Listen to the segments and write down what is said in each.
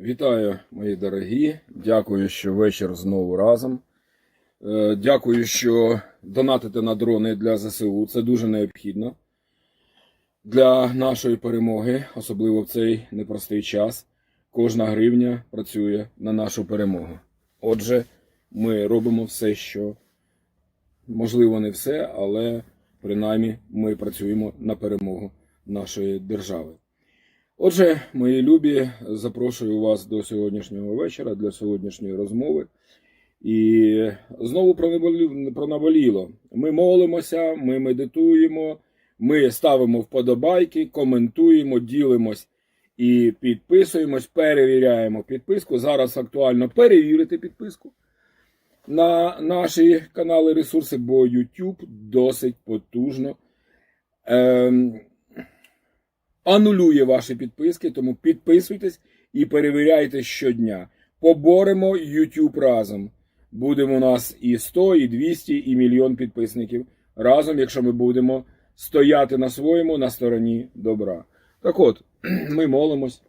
Вітаю, мої дорогі. Дякую, що вечір знову разом. Е, Дякую, що донатите на дрони для ЗСУ. Це дуже необхідно для нашої перемоги, особливо в цей непростий час. Кожна гривня працює на нашу перемогу. Отже, ми робимо все, що можливо, не все, але принаймні ми працюємо на перемогу нашої держави. Отже, мої любі, запрошую вас до сьогоднішнього вечора, для сьогоднішньої розмови. І знову про наболі- наболіло. Ми молимося, ми медитуємо, ми ставимо вподобайки, коментуємо, ділимось і підписуємось, перевіряємо підписку. Зараз актуально перевірити підписку на наші канали ресурси, бо YouTube досить потужно. Ем, анулює ваші підписки, тому підписуйтесь і перевіряйте щодня. Поборемо YouTube разом. Будемо у нас і 100, і 200, і мільйон підписників разом, якщо ми будемо стояти на своєму на стороні добра. Так от, ми молимось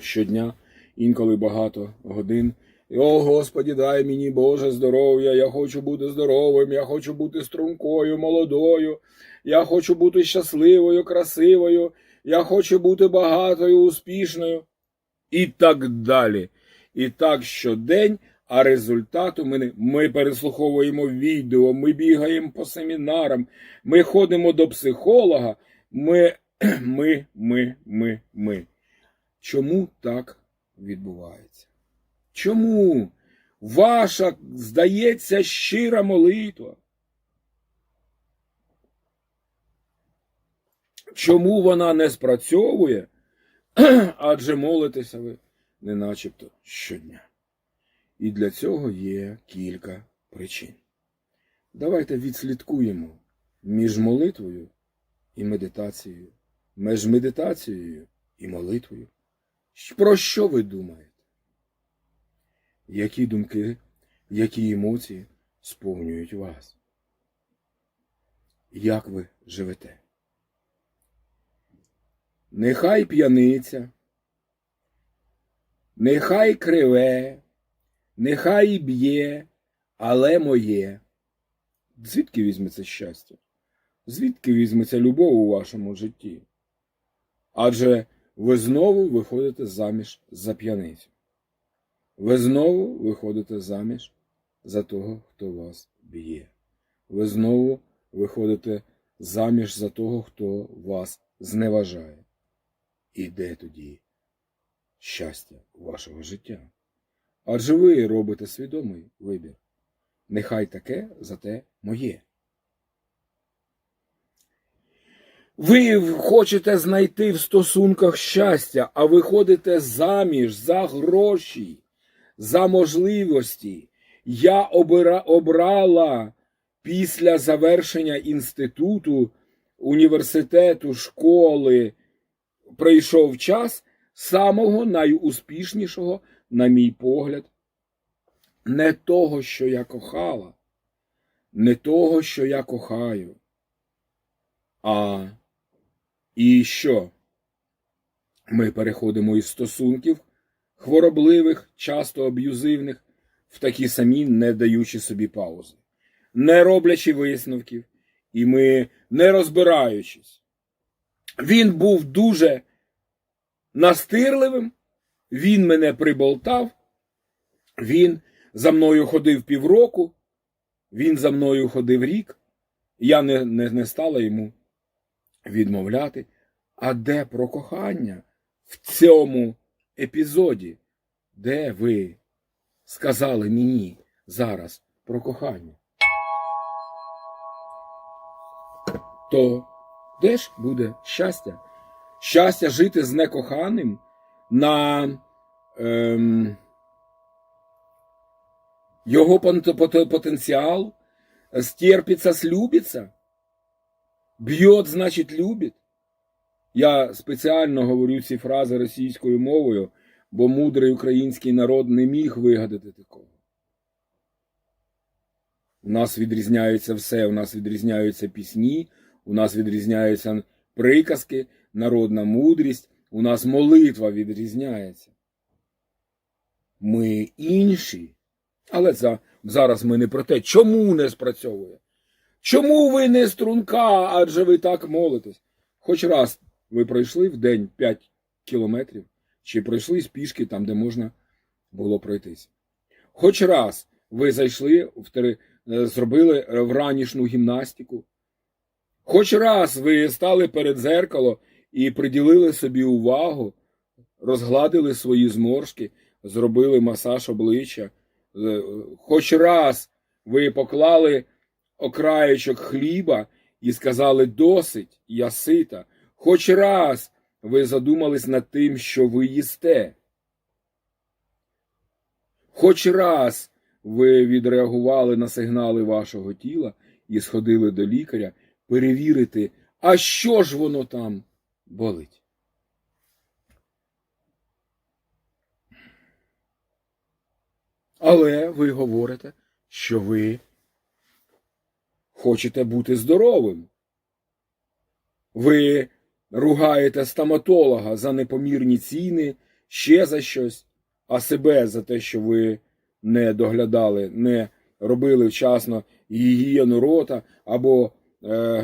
щодня, інколи багато годин. О, Господі, дай мені Боже здоров'я, я хочу бути здоровим, я хочу бути стрункою, молодою, я хочу бути щасливою, красивою, я хочу бути багатою, успішною. І так далі. І так щодень, а результату ми, не- ми переслуховуємо відео, ми бігаємо по семінарам, ми ходимо до психолога, ми, ми, ми, ми, ми. Чому так відбувається? Чому ваша, здається, щира молитва? Чому вона не спрацьовує? Адже молитеся ви не начебто щодня. І для цього є кілька причин. Давайте відслідкуємо між молитвою і медитацією, між медитацією і молитвою. Про що ви думаєте? Які думки, які емоції сповнюють вас? Як ви живете? Нехай п'яниця, нехай криве, нехай б'є, але моє. Звідки візьметься щастя? Звідки візьметься любов у вашому житті? Адже ви знову виходите заміж за п'яницю. Ви знову виходите заміж за того, хто вас б'є. Ви знову виходите заміж за того, хто вас зневажає. І де тоді щастя вашого життя? Адже ви робите свідомий вибір. Нехай таке, зате моє. Ви хочете знайти в стосунках щастя, а виходите заміж за гроші, за можливості. Я обира, обрала після завершення інституту, університету, школи, прийшов час самого найуспішнішого, на мій погляд, не того, що я кохала, не того, що я кохаю, а і що? Ми переходимо із стосунків хворобливих, часто аб'юзивних, в такі самі, не даючи собі паузи, не роблячи висновків, і ми не розбираючись. Він був дуже настирливим, він мене приболтав, він за мною ходив півроку, він за мною ходив рік, я не, не, не стала йому відмовляти. А де про кохання в цьому епізоді? Де ви сказали мені зараз про кохання? То де ж буде щастя? Щастя жити з некоханим на ем, його потенціал, стерпится, слюбится, б'єт, значить, любить. Я спеціально говорю ці фрази російською мовою, бо мудрий український народ не міг вигадати такого. У нас відрізняється все, у нас відрізняються пісні, у нас відрізняються приказки, народна мудрість, у нас молитва відрізняється. ми інші. Але за, зараз ми не про те, чому не спрацьовує. Чому ви не струнка, адже ви так молитесь? Хоч раз ви пройшли в день 5 кілометрів, чи пройшли з пішки там, де можна було пройтись. Хоч раз ви зайшли в е, зробили е, вранішню гімнастику. Хоч раз ви стали перед зеркало і приділили собі увагу, розгладили свої зморшки, зробили масаж обличчя. Е, Хоч раз ви поклали окраєчок хліба і сказали досить, я сита. Хоч раз ви задумались над тим, що ви їсте. Хоч раз ви відреагували на сигнали вашого тіла і сходили до лікаря перевірити, а що ж воно там болить. Але ви говорите, що ви хочете бути здоровим. Ви ругаєте стоматолога за непомірні ціни, ще за щось, а себе за те, що ви не доглядали, не робили вчасно гігієну рота або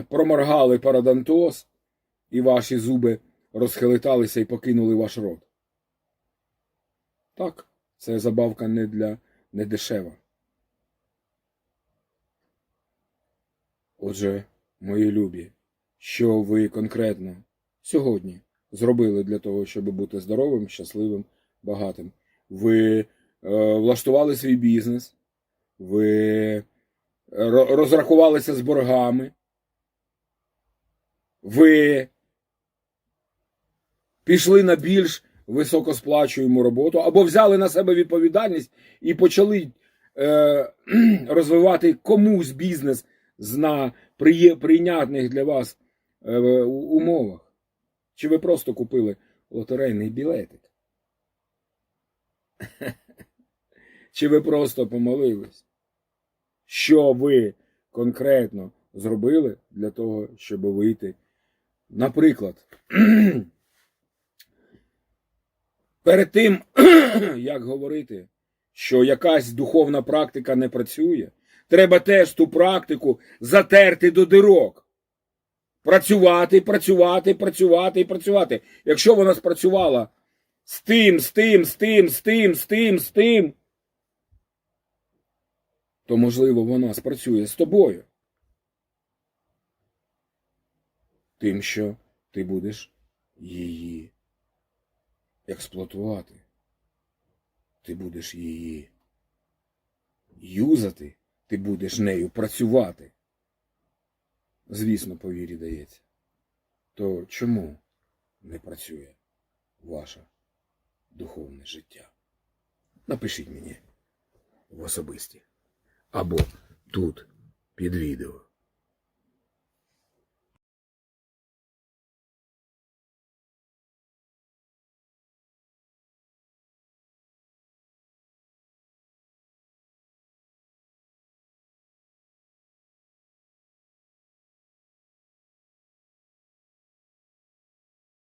проморгали парадонтоз, і ваші зуби розхилиталися і покинули ваш рот. Так, це забавка не для не дешева. Отже, мої любі, що ви конкретно сьогодні зробили для того, щоб бути здоровим, щасливим, багатим? Ви е, влаштували свій бізнес, ви розрахувалися з боргами, ви пішли на більш високосплачуємо роботу, або взяли на себе відповідальність і почали е, розвивати комусь бізнес на прийнятних для вас е, умовах. Чи ви просто купили лотерейний білетик? Чи ви просто помолились? Що ви конкретно зробили для того, щоб вийти? Наприклад, перед тим, як говорити, що якась духовна практика не працює, треба теж ту практику затерти до дирок. Працювати, працювати, працювати і працювати. Якщо вона спрацювала з тим, з тим, з тим, з тим, з тим, з тим, то, можливо, вона спрацює з тобою. Тим, що ти будеш її експлуатувати. Ти будеш її юзати, ти будеш нею працювати. Звісно, по вірі дається. То чому не працює ваше духовне життя? Напишіть мені в особисті або тут під відео.